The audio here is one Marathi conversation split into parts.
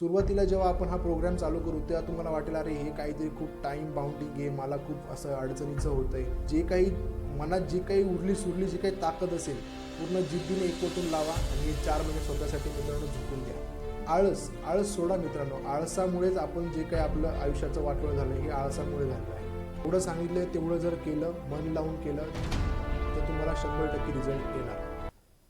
सुरुवातीला जेव्हा आपण हा प्रोग्राम चालू करू तेव्हा तुम्हाला वाटेल अरे हे काहीतरी खूप टाईम बाउंडिंग आहे मला खूप असं अडचणीचं होतं आहे जे काही मनात जी काही उरली सुरली जी काही ताकद असेल पूर्ण जिद्दीने एकवटून लावा आणि हे चार महिने स्वतःसाठी मित्रांनो झुकून द्या आळस आळस सोडा मित्रांनो. आळसामुळेच आपण जे काही आपलं आयुष्याचं वाटोळ झालं हे आळसामुळे झालं आहे. एवढं सांगितलं तेवढं जर केलं मन लावून केलं तर तुम्हाला शंभर टक्के रिझल्ट येणार.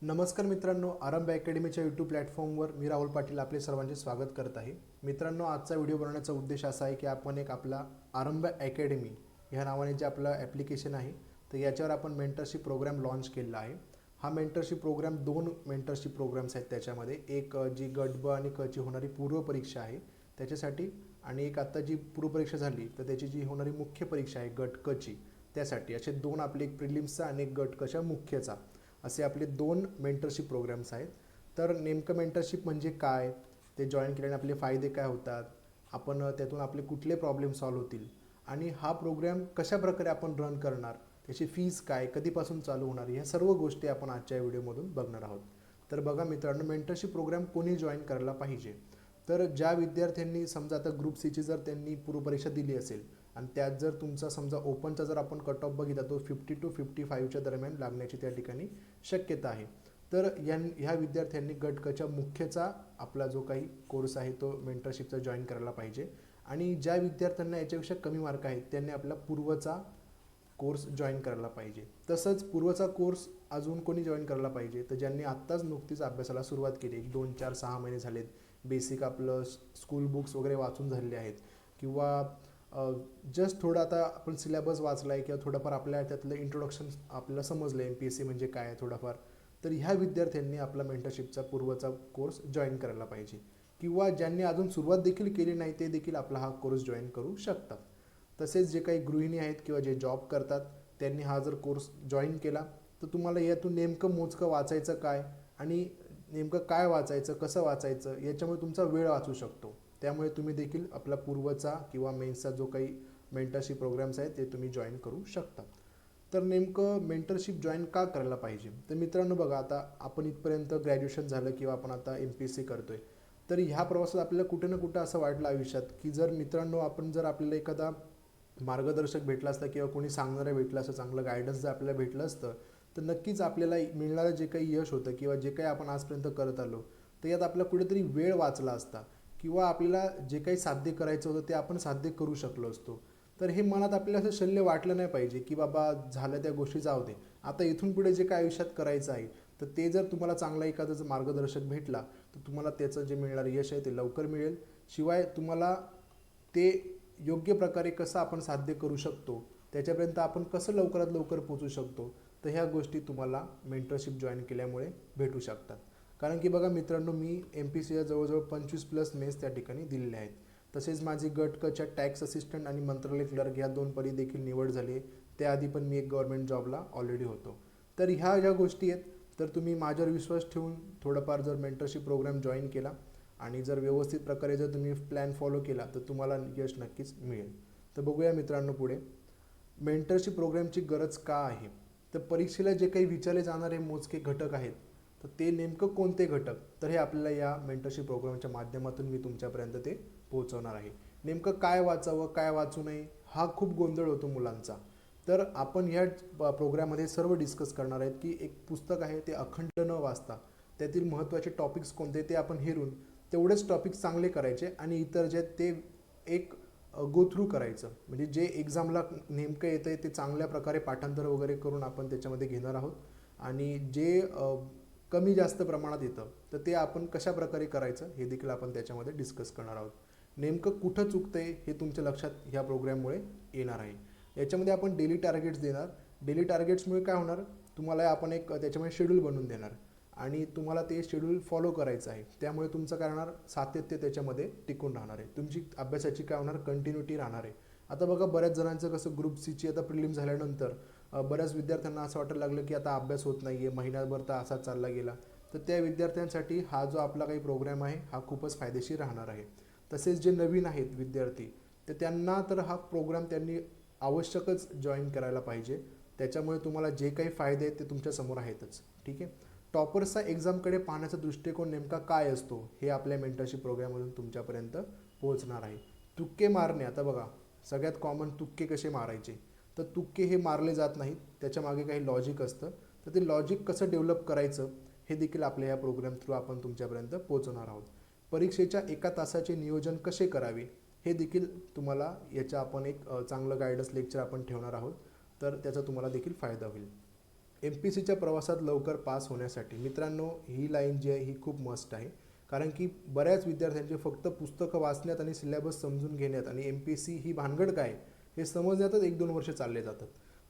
नमस्कार मित्रांनो आरंभ अकॅडमीच्या यूट्यूब प्लॅटफॉर्मवर मी राहुल पाटील आपले सर्वांचे स्वागत करत आहे. मित्रांनो आजचा व्हिडिओ बनवण्याचा उद्देश असा आहे की आपण एक आपला आरंभ अकॅडमी ह्या नावाने जे आपलं ॲप्लिकेशन आहे तर याच्यावर आपण मेंटरशिप प्रोग्राम लॉन्च केलेला आहे. हा मेंटरशिप प्रोग्राम दोन मेंटरशिप प्रोग्राम्स आहेत त्याच्यामध्ये. एक जी गट ब आणि क ची होणारी पूर्वपरीक्षा आहे त्याच्यासाठी आणि एक आत्ता जी पूर्वपरीक्षा झाली तर त्याची जी होणारी मुख्य परीक्षा आहे गट कची त्यासाठी. असे दोन आपले एक प्रिलिम्सचा आणि एक गट कशा मुख्यचा. असे आपले दोन मेंटरशिप प्रोग्राम्स आहेत. तर नेमकं मेंटरशिप म्हणजे काय? ते जॉईन केल्याने आपले फायदे काय होतात? आपण त्यातून आपले कुठले प्रॉब्लेम सॉल्व्ह होतील? आणि हा प्रोग्राम कशा प्रकारे आपण रन करणार? त्याची फीज काय? कधीपासून चालू होणार? ह्या सर्व गोष्टी आपण आजच्या व्हिडिओमधून बघणार आहोत. तर बघा मित्रांनो मेंटरशिप प्रोग्राम कोणी जॉईन करायला पाहिजे? तर ज्या विद्यार्थ्यांनी समजा आता ग्रुप सीची जर त्यांनी पूर्वपरीक्षा दिली असेल आणि त्यात जर तुमचा समजा ओपनचा जर आपण कट ऑफ बघितला तो फिफ्टी टू फिफ्टी फाईव्हच्या दरम्यान लागण्याची त्या ठिकाणी शक्यता आहे. तर या ह्या विद्यार्थ्यांनी गटकच्या मुख्यचा आपला जो काही कोर्स आहे तो मेंटरशिपचा जॉईन करायला पाहिजे. आणि ज्या विद्यार्थ्यांना याच्यापेक्षा कमी मार्क आहेत त्यांनी आपला पूर्वचा कोर्स जॉईन करायला पाहिजे. तसंच पूर्वचा कोर्स अजून कोणी जॉईन करायला पाहिजे तर ज्यांनी आत्ताच नुकतीच अभ्यासाला सुरुवात केली एक दोन चार सहा महिने झालेत. बेसिक आपलं स्कूल बुक्स वगैरे वाचून झालेले आहेत. किंवा जस्ट थोडं आता आपण सिलेबस वाचला आहे किंवा थोडंफार आपल्या त्यातलं इंट्रोडक्शन आपल्याला समजलं एम पी एस सी म्हणजे काय आहे थोडंफार तर ह्या विद्यार्थ्यांनी आपला मेंटरशिपचा पूर्वचा कोर्स जॉईन करायला पाहिजे. किंवा ज्यांनी अजून सुरुवात देखील केली नाही ते देखील आपला हा कोर्स जॉईन करू शकतात. तसेच जे काही गृहिणी आहेत किंवा जे जॉब करतात त्यांनी हा जर कोर्स जॉईन केला तर तुम्हाला यातून नेमकं मोजकं वाचायचं काय आणि नेमकं काय वाचायचं कसं वाचायचं याच्यामुळे तुमचा वेळ वाचू शकतो. त्यामुळे तुम्ही देखील आपला पूर्वचा किंवा मेन्सचा जो काही मेंटरशिप प्रोग्राम्स आहेत ते तुम्ही जॉईन करू शकता. तर नेमकं मेंटरशिप जॉईन का करायला पाहिजे? तर मित्रांनो बघा आता आपण इथपर्यंत ग्रॅज्युएशन झालं किंवा आपण आता एम पी एस सी आहे तर ह्या प्रवासात आपल्याला कुठे ना कुठं असं वाटलं आयुष्यात की जर मित्रांनो आपण जर आपल्याला एखादा मार्गदर्शक भेटला असता किंवा कोणी सांगणारं भेटलं असतं चांगलं गायडन्स जर आपल्याला भेटलं असतं तर नक्कीच आपल्याला मिळणारं जे काही यश होतं किंवा जे काही आपण आजपर्यंत करत आलो तर यात आपला कुठेतरी वेळ वाचला असता. किंवा आपल्याला जे काही साध्य करायचं होतं ते आपण साध्य करू शकलो असतो. तर हे मनात आपल्याला असं शल्य वाटलं नाही पाहिजे की बाबा झालं त्या गोष्टी जाऊ दे. आता इथून पुढे जे काय आयुष्यात करायचं आहे तर ते जर तुम्हाला चांगला एखादा जर मार्गदर्शक भेटला तर तुम्हाला त्याचं जे मिळणारं यश आहे ते लवकर मिळेल. शिवाय तुम्हाला ते योग्य प्रकारे कसं आपण साध्य करू शकतो त्याच्यापर्यंत आपण कसं लवकरात लवकर पोचू शकतो तर ह्या गोष्टी तुम्हाला मेंटरशिप जॉईन केल्यामुळे भेटू शकतात. कारण की बघा मित्रांनो मी एम पी सीला जवळजवळ पंचवीस प्लस मेस त्या ठिकाणी दिलेले आहेत. तसेच माझी गटकच्या टॅक्स असिस्टंट आणि मंत्रालय क्लर्क ह्या दोन पदी देखील निवड झाली आहे. त्याआधी पण मी एक गव्हर्नमेंट जॉबला ऑलरेडी होतो. तर ह्या ज्या गोष्टी आहेत तर तुम्ही माझ्यावर विश्वास ठेवून थोडंफार जर मेंटरशिप प्रोग्राम जॉईन केला आणि जर व्यवस्थित प्रकारे जर तुम्ही प्लॅन फॉलो केला तर तुम्हाला यश नक्कीच मिळेल. तर बघूया मित्रांनो पुढे. मेंटरशिप प्रोग्रामची गरज का आहे? तर परीक्षेला जे काही विचारले जाणारे मोजके घटक आहेत तर ते नेमकं कोणते घटक? तर हे आपल्याला या मेंटरशिप प्रोग्रामच्या माध्यमातून मी तुमच्यापर्यंत ते पोहोचवणार आहे. नेमकं काय वाचावं काय वाचू नये हा खूप गोंधळ होतो मुलांचा. तर आपण ह्या प्रोग्राममध्ये सर्व डिस्कस करणार आहेत की एक पुस्तक आहे ते अखंड न वाचता. त्यातील महत्त्वाचे टॉपिक्स कोणते ते आपण हेरून तेवढेच टॉपिक्स चांगले करायचे आणि इतर जे ते एक गो थ्रू करायचं. म्हणजे जे एक्झामला नेमकं येतं आहे ते चांगल्या प्रकारे पाठांतर वगैरे करून आपण त्याच्यामध्ये घेणार आहोत. आणि जे कमी जास्त प्रमाणात येतं. तर ते आपण कशा प्रकारे करायचं हे देखील आपण त्याच्यामध्ये डिस्कस करणार आहोत. नेमकं कुठं चुकतंय हे तुमच्या लक्षात ह्या प्रोग्रॅममुळे येणार आहे. याच्यामध्ये आपण डेली टार्गेट्स देणार. डेली टार्गेट्समुळे काय होणार? तुम्हाला आपण एक त्याच्यामध्ये शेड्यूल बनवून देणार. आणि तुम्हाला ते शेड्यूल फॉलो करायचं आहे. त्यामुळे तुमचं काय होणार? सातत्य त्याच्यामध्ये टिकून राहणार आहे. तुमची अभ्यासाची काय होणार? कंटिन्युटी राहणार आहे. आता बघा बऱ्याच जणांचं कसं ग्रुप सीची आता प्रिलिम झाल्यानंतर बऱ्याच विद्यार्थ्यांना असं वाटायला लागलं की आता अभ्यास होत नाही आहे महिन्याभर तर असाच चालला गेला. तर त्या विद्यार्थ्यांसाठी हा जो आपला काही प्रोग्राम आहे हा खूपच फायदेशीर राहणार आहे. तसेच जे नवीन आहेत विद्यार्थी तर त्यांना तर हा प्रोग्राम त्यांनी आवश्यकच जॉईन करायला पाहिजे. त्याच्यामुळे तुम्हाला जे काही फायदे आहेत ते तुमच्यासमोर आहेतच. ठीक आहे? टॉपर्सचा एक्झामकडे पाहण्याचा दृष्टिकोन नेमका काय असतो हे आपल्या मेंटरशिप प्रोग्राममधून तुमच्यापर्यंत पोहोचणार आहे. तुक्के मारणे आता बघा सगळ्यात कॉमन तुक्के कसे मारायचे? तर तुक्के हे मारले जात नाहीत. त्याच्यामागे काही लॉजिक असतं. तर ते लॉजिक कसं डेव्हलप करायचं हे देखील आपल्या या प्रोग्राम थ्रू आपण तुमच्यापर्यंत पोहोचवणार आहोत. परीक्षेच्या एका तासाचे नियोजन कसे करावे हे देखील तुम्हाला याच्या आपण एक चांगलं गायडन्स लेक्चर आपण ठेवणार आहोत. तर त्याचा तुम्हाला देखील फायदा होईल. एम पी सीच्या प्रवासात लवकर पास होण्यासाठी मित्रांनो ही लाईन जी आहे ही खूप मस्ट आहे. कारण की बऱ्याच विद्यार्थ्यांचे फक्त पुस्तकं वाचण्यात आणि सिलेबस समजून घेण्यात आणि एम पी सी ही भानगड काय? हे समजण्यातच एक दोन वर्ष चालले जातात.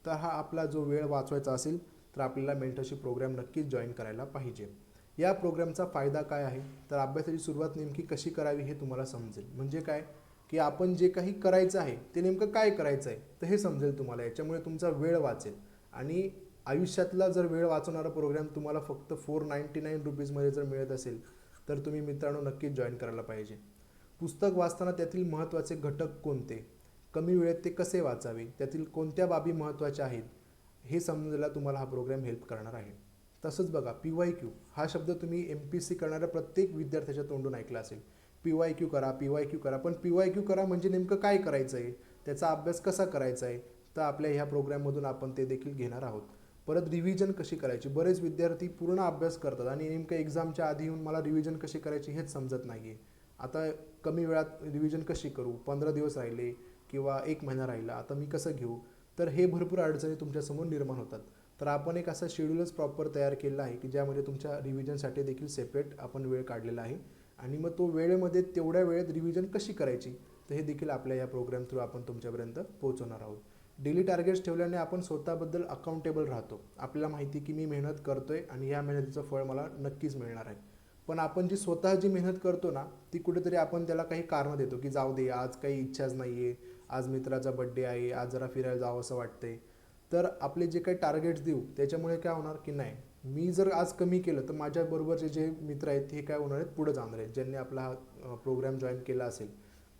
तर हा आपला जो वेळ वाचवायचा असेल तर आपल्याला मेंटरशिप प्रोग्राम नक्कीच जॉईन करायला पाहिजे. या प्रोग्रामचा फायदा काय आहे? तर अभ्यासाची सुरुवात नेमकी कशी करावी हे तुम्हाला समजेल. म्हणजे काय? की आपण जे काही करायचं आहे ते नेमकं काय करायचं आहे तर हे समजेल तुम्हाला. याच्यामुळे तुमचा वेळ वाचेल. आणि आयुष्यातला जर वेळ वाचवणारा प्रोग्राम तुम्हाला फक्त फोर नाईंटी नाईन रुपीजमध्ये जर मिळत असेल तर तुम्ही मित्रांनो नक्कीच जॉईन करायला पाहिजे. पुस्तक वाचताना त्यातील महत्त्वाचे घटक कोणते? कमी वेळेत ते कसे वाचावे? त्यातील कोणत्या बाबी महत्त्वाच्या आहेत? हे समजायला तुम्हाला हा प्रोग्राम हेल्प करणार आहे. तसंच बघा पी वाय क्यू हा शब्द तुम्ही एम पी सी करणाऱ्या प्रत्येक विद्यार्थ्याच्या तोंडून ऐकला असेल. पी वाय क्यू करा पी वाय क्यू करा. पण पी वाय क्यू करा म्हणजे नेमकं काय करायचं आहे त्याचा अभ्यास कसा करायचा आहे तर आपल्या ह्या प्रोग्राममधून आपण ते देखील घेणार आहोत. परत रिव्हिजन कशी करायची? बरेच विद्यार्थी पूर्ण अभ्यास करतात आणि नेमकं एक्झामच्या आधी येऊन मला रिव्हिजन कशी करायची हेच समजत नाही आहे आता कमी वेळात रिव्हिजन कशी करू? पंधरा दिवस राहिले. किंवा एक महिना राहिला आता मी कसं घेऊ? तर हे भरपूर अडचणी तुमच्यासमोर निर्माण होतात. तर आपण एक असा शेड्यूलच प्रॉपर तयार केलेला आहे की ज्यामध्ये तुमच्या रिव्हिजनसाठी देखील सेपरेट आपण वेळ काढलेला आहे. आणि मग तो वेळेमध्ये तेवढ्या वेळेत रिव्हिजन कशी करायची? तर हे देखील आपल्या या प्रोग्राम थ्रू आपण तुमच्यापर्यंत पोहोचवणार आहोत. डेली टार्गेट्स ठेवल्याने आपण स्वतःबद्दल अकाउंटेबल राहतो. आपल्याला माहिती की मी मेहनत करतो आहे आणि ह्या मेहनतीचं फळ मला नक्कीच मिळणार आहे. पण आपण जी स्वतः जी मेहनत करतो ना ती कुठेतरी आपण त्याला काही कारणं देतो की जाऊ दे आज काही इच्छाच नाही आहे आज मित्राचा बड्डे आहे आज जरा फिरायला जावं असं वाटतंय. तर आपले जे काही टार्गेट्स देऊ त्याच्यामुळे काय होणार की नाही? मी जर आज कमी केलं तर माझ्याबरोबरचे जे मित्र आहेत हे काय होणार आहेत? पुढे जाणार आहेत. ज्यांनी आपला हा प्रोग्राम जॉईन केला असेल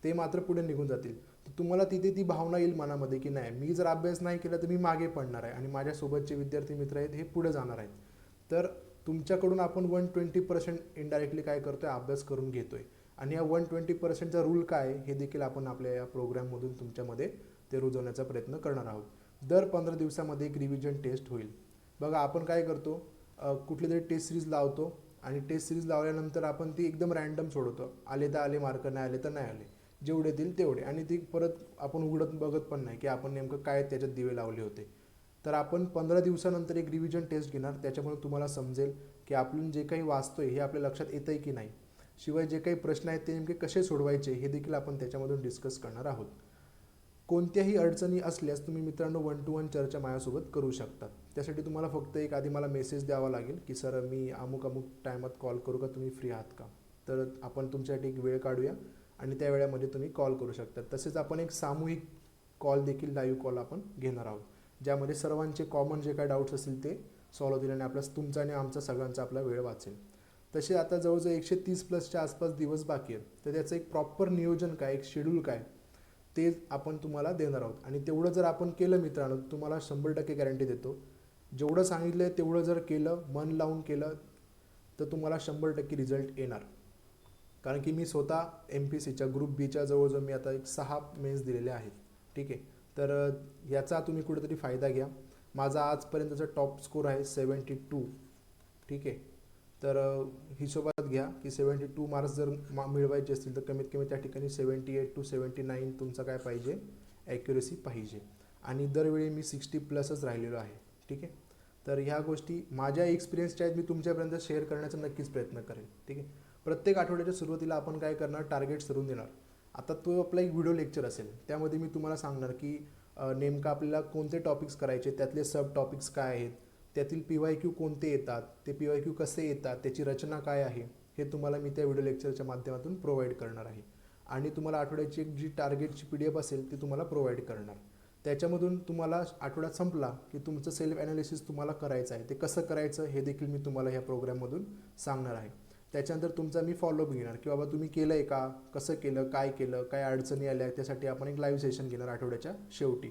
ते मात्र पुढे निघून जातील. तर तुम्हाला तिथे ती भावना येईल मनामध्ये की नाही मी जर अभ्यास नाही केला तर मी मागे पडणार आहे आणि माझ्यासोबतचे विद्यार्थी मित्र आहेत हे पुढे जाणार आहेत. तर तुमच्याकडून आपण वन ट्वेंटी पर्सेंट इनडायरेक्टली काय करतो आहे अभ्यास करून घेतो आहे आणि या वन ट्वेंटी पर्सेंटचा रूल काय हे देखील आपण आपल्या या प्रोग्राममधून तुमच्यामध्ये ते रुजवण्याचा प्रयत्न करणार आहोत. दर पंधरा दिवसामध्ये एक रिव्हिजन टेस्ट होईल. बघा आपण काय करतो कुठली तरी टेस्ट सिरीज लावतो आणि टेस्ट सिरीज लावल्यानंतर आपण ती एकदम रॅन्डम सोडवतो. आले तर आले मार्क नाही आले तर नाही आले. जेवढे येतील तेवढे. आणि ती परत आपण उघडत बघत पण नाही की आपण नेमकं काय त्याच्यात दिवे लावले होते. तर आपण पंधरा दिवसानंतर एक रिव्हिजन टेस्ट घेणार. त्याच्यामुळे तुम्हाला समजेल की आपण जे काही वाचतोय हे आपल्या लक्षात येतं आहे की नाही. शिवाय जे काही प्रश्न आहेत ते नेमके कसे सोडवायचे हे देखील आपण त्याच्यामधून डिस्कस करणार आहोत. कोणत्याही अडचणी असल्यास तुम्ही मित्रांनो वन टू वन चर्चा माझ्यासोबत करू शकता. त्यासाठी तुम्हाला फक्त एक आधी मला मेसेज द्यावा लागेल की सर मी अमुक अमुक टायमात कॉल करू का? तुम्ही फ्री आहात का? तर आपण तुमच्यासाठी एक वेळ काढूया आणि त्या वेळामध्ये तुम्ही कॉल करू शकता. तसेच आपण एक सामूहिक कॉल देखील लाईव्ह कॉल आपण घेणार आहोत ज्यामध्ये सर्वांचे कॉमन जे काय डाऊट्स असतील ते सॉल्व्ह होतील आणि आपला तुमचा आणि आमचा सगळ्यांचा आपला वेळ वाचेल. तसे आता जवळजवळ एकशे तीस प्लसच्या आसपास दिवस बाकी आहेत. तर त्याचं एक प्रॉपर नियोजन काय एक शेड्यूल काय ते आपण तुम्हाला देणार आहोत. आणि तेवढं जर आपण केलं मित्रांनो तुम्हाला शंभर टक्के गॅरंटी देतो. जेवढं सांगितलं आहे तेवढं जर केलं मन लावून केलं तर तुम्हाला शंभर टक्के रिझल्ट येणार. कारण की मी स्वतः एम पी सीच्या ग्रुप बीच्या जवळजवळ मी आता एक सहा मेन्स दिलेले आहेत. ठीक आहे? तर याचा तुम्ही कुठेतरी फायदा घ्या. माझा आजपर्यंतचा टॉप स्कोर आहे सेवन्टी टू ठीक आहे? तर हिशोबात घ्या की सेवन्टी टू मार्क्स जर मा मिळवायचे असतील तर कमीत कमी त्या ठिकाणी seventy eight to seventy nine तुमचा काय पाहिजे? ॲक्युरेसी पाहिजे. आणि दरवेळी मी सिक्स्टी प्लसच राहिलेलो आहे. ठीक आहे? तर ह्या गोष्टी माझ्या एक्सपिरियन्सच्या आहेत मी तुमच्यापर्यंत शेअर करण्याचा नक्कीच प्रयत्न करेन. ठीक आहे? प्रत्येक आठवड्याच्या सुरुवातीला आपण काय करणार? टार्गेट ठरवून देणार. आता तो आपला एक व्हिडिओ लेक्चर असेल. त्यामध्ये मी तुम्हाला सांगणार की नेमकं आपल्याला कोणते टॉपिक्स करायचे? त्यातले सब टॉपिक्स काय आहेत? त्यातील पी वाय क्यू कोणते येतात ते पी वाय क्यू कसे येतात त्याची रचना काय आहे हे तुम्हाला मी त्या व्हिडिओ लेक्चरच्या माध्यमातून प्रोव्हाइड करणार आहे. आणि तुम्हाला आठवड्याची एक जी टार्गेटची पी डी एफ असेल ती तुम्हाला प्रोव्हाइड करणार. त्याच्यामधून तुम्हाला आठवडा संपला की तुमचं सेल्फ ॲनालिसिस तुम्हाला करायचं आहे. ते कसं करायचं हे देखील मी तुम्हाला ह्या प्रोग्राममधून सांगणार आहे. त्याच्यानंतर तुमचा मी फॉलोअप घेणार की बाबा तुम्ही केलं आहे का कसं केलं काय केलं काय अडचणी आल्या त्यासाठी आपण एक लाईव्ह सेशन घेणार आठवड्याच्या शेवटी.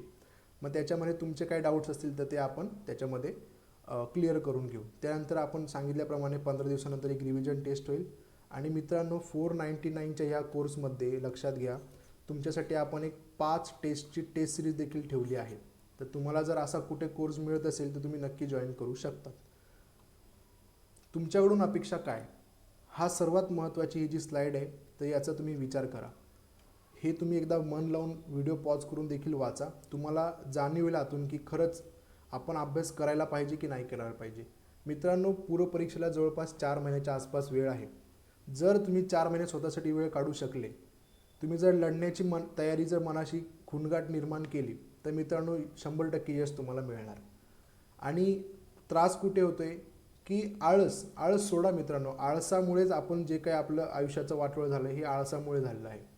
मग त्याच्यामध्ये तुमचे काय डाऊट्स असतील तर ते आपण त्याच्यामध्ये क्लिअर करून घेऊ. त्यानंतर आपण सांगितल्याप्रमाणे पंधरा दिवसानंतर एक रिव्हिजन टेस्ट होईल. आणि मित्रांनो फोर नाईन्टी नाईनच्या ह्या कोर्समध्ये लक्षात घ्या तुमच्यासाठी आपण एक पाच टेस्टची टेस्ट सिरीज देखील ठेवली आहे. तर तुम्हाला जर असा कुठे कोर्स मिळत असेल तर तुम्ही नक्की जॉईन करू शकता. तुमच्याकडून अपेक्षा काय? हा सर्वात महत्त्वाची ही जी स्लाईड आहे तर याचा तुम्ही विचार करा. हे तुम्ही एकदा मन लावून व्हिडिओ पॉज करून देखील वाचा. तुम्हाला जाणीव येईल आतून की खरंच आपण अभ्यास करायला पाहिजे की नाही करायला पाहिजे? मित्रांनो पूर्वपरीक्षेला जवळपास चार महिन्याच्या आसपास वेळ आहे. जर तुम्ही चार महिने स्वतःसाठी वेळ काढू शकले तुम्ही जर लढण्याची मन तयारी जर मनाशी खुणगाट निर्माण केली तर मित्रांनो शंभर टक्के यश तुम्हाला मिळणार. आणि त्रास कुठे होतो आहे की आळस आळस सोडा मित्रांनो. आळसामुळेच आपण जे काही आपलं आयुष्याचं वाटोळ झालं हे आळसामुळे झालेलं आहे.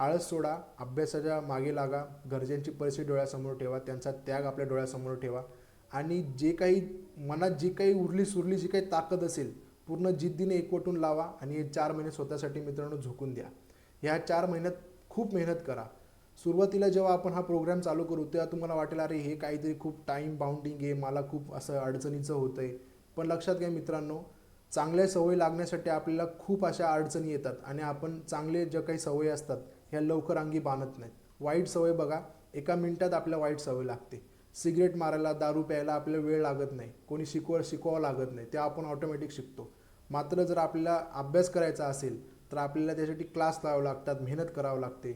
आळस सोडा अभ्यासाच्या मागे लागा घरच्यांची परिस्थिती डोळ्यासमोर ठेवा त्यांचा त्याग आपल्या डोळ्यासमोर ठेवा. आणि जे काही मनात जी काही उरली सुरली जी काही ताकद असेल पूर्ण जिद्दीने एकवटून लावा आणि हे चार महिने स्वतःसाठी मित्रांनो झोकून द्या. ह्या चार महिन्यात खूप मेहनत करा. सुरुवातीला जेव्हा आपण हा प्रोग्राम चालू करू तेव्हा तुम्हाला वाटेल अरे हे काहीतरी खूप टाईम बाउंडिंग आहे मला खूप असं अडचणीचं होतं आहे पण लक्षात घ्या मित्रांनो चांगल्या सवयी लागण्यासाठी आपल्याला खूप अशा अडचणी येतात. आणि आपण चांगले ज्या काही सवयी असतात ह्या लवकर अंगी बांधत नाहीत. वाईट सवय बघा एका मिनिटात आपल्या वाईट सवय लागते. सिगरेट मारायला दारू प्यायला आपल्याला वेळ लागत नाही. कोणी शिकव शिकवावं लागत नाही. ते आपण ऑटोमॅटिक शिकतो. मात्र जर आपल्याला अभ्यास करायचा असेल तर आपल्याला त्यासाठी क्लास लावावं लागतात मेहनत करावं लागते.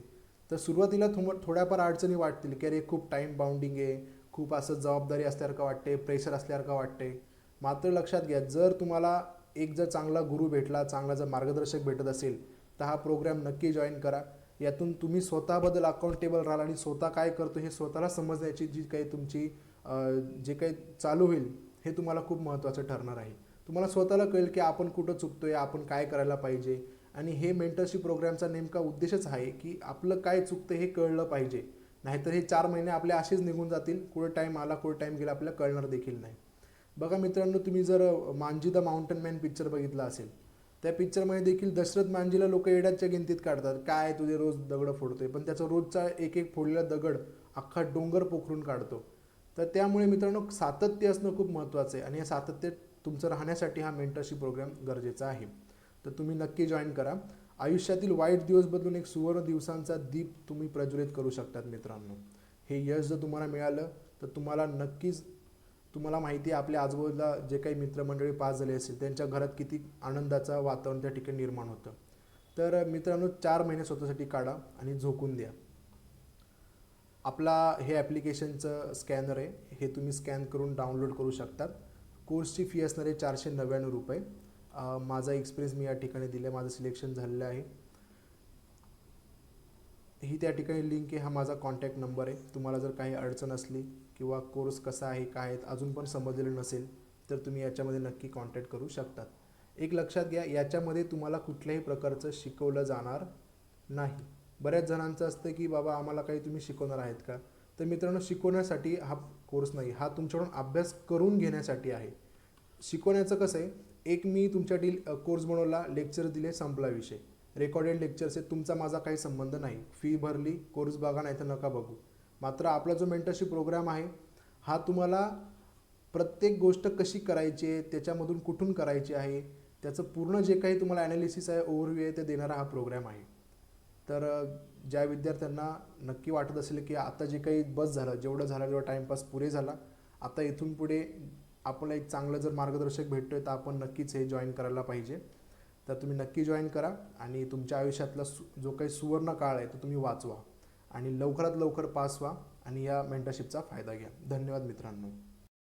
तर सुरुवातीला थो थोड्याफार अडचणी वाटतील. की अरे खूप टाईम बाउंडिंग आहे. खूप असं जबाबदारी असल्यासारखं वाटते. प्रेशर असल्यासारखं वाटते. मात्र लक्षात घ्या जर तुम्हाला एक जर चांगला गुरु भेटला चांगला जर मार्गदर्शक भेटत असेल तर हा प्रोग्राम नक्की जॉईन करा. यातून तुम्ही स्वतःबद्दल अकाउंटेबल राहाल आणि स्वतः काय करतो हे स्वतःला समजण्याची जी काही तुमची जे काही चालू होईल हे तुम्हाला खूप महत्त्वाचं ठरणार आहे. तुम्हाला स्वतःला कळेल की आपण कुठं चुकतोय आपण काय करायला पाहिजे. आणि हे मेंटरशिप प्रोग्रामचा नेमका उद्देशच आहे की आपलं काय चुकतं हे कळलं पाहिजे. नाहीतर हे चार महिने आपले असेच निघून जातील कुठे टाईम आला कुठे टाईम गेला आपल्याला कळणार देखील नाही. बघा मित्रांनो तुम्ही जर मांजी द माउंटन मॅन पिक्चर बघितला असेल त्या पिक्चरमध्ये देखील दशरथ मांजीला लोक येड्याच्या गिनतीत काढतात. काय तुझे रोज दगड फोडतोय? पण त्याचा रोजचा एक एक फोडलेला दगड अख्खा डोंगर पोखरून काढतो. तर त्यामुळे मित्रांनो सातत्य असणं खूप महत्त्वाचं आहे. आणि या सातत्य तुमचं राहण्यासाठी हा मेंटरशिप प्रोग्राम गरजेचा आहे. तर तुम्ही नक्की जॉईन करा. आयुष्यातील वाईट दिवस बदलून एक सुवर्ण दिवसांचा दीप तुम्ही प्रज्वलित करू शकतात मित्रांनो. हे यश जर तुम्हाला मिळालं तर तुम्हाला नक्कीच तुम्हाला माहिती आहे आपल्या आजूबाजूला जे काही मित्रमंडळी पास झाले असेल त्यांच्या घरात किती आनंदाचं वातावरण त्या ठिकाणी निर्माण होतं. तर मित्रांनो चार महिने स्वतःसाठी काढा आणि झोकून द्या. आपला हे ॲप्लिकेशनचं स्कॅनर आहे हे तुम्ही स्कॅन करून डाउनलोड करू शकतात. कोर्सची फी असणार आहे चारशे नव्याण्णव रुपये. माझा एक्सपिरियन्स मी या ठिकाणी दिला माझं सिलेक्शन झालेलं आहे. ही त्या ठिकाणी लिंक आहे हा माझा कॉन्टॅक्ट नंबर आहे. तुम्हाला जर काही अडचण असली किंवा कोर्स कसा आहे काय आहेत अजून पण समजलेलं नसेल तर तुम्ही याच्यामध्ये नक्की कॉन्टॅक्ट करू शकतात. एक लक्षात घ्या याच्यामध्ये तुम्हाला कुठल्याही प्रकारचं शिकवलं जाणार नाही. बऱ्याच जणांचं असतं की बाबा आम्हाला काही तुम्ही शिकवणार आहेत का? तर मित्रांनो शिकवण्यासाठी हा कोर्स नाही हा तुमच्याकडून अभ्यास करून घेण्यासाठी आहे. शिकवण्याचं कसं आहे एक मी तुमच्या डील कोर्स बनवला लेक्चर दिले संपला विषय. रेकॉर्डेड लेक्चर्स आहे तुमचा माझा काही संबंध नाही. फी भरली कोर्स बघा नाही तर नका बघू. मात्र आपला जो मेंटरशिप प्रोग्राम आहे हा तुम्हाला प्रत्येक गोष्ट कशी करायची आहे त्याच्यामधून कुठून करायची आहे त्याचं पूर्ण जे काही तुम्हाला ॲनालिसिस आहे ओव्हरव्ह्यू आहे ते देणारा हा प्रोग्राम आहे. तर ज्या विद्यार्थ्यांना नक्की वाटत असेल की आता जे काही बस झालं जेवढं झालं जेवढा टाईमपास पुरे झाला आता इथून पुढे आपल्याला एक चांगलं जर मार्गदर्शक भेटतोय तर आपण नक्कीच हे जॉईन करायला पाहिजे. तर तुम्ही नक्की जॉईन करा आणि तुमच्या आयुष्यातला सु जो काही सुवर्ण काळ आहे तो तुम्ही वाचवा. आणि लवकरात लवकर पास व्हा आणि या मेंटरशिपचा फायदा घ्या. धन्यवाद मित्रांनो.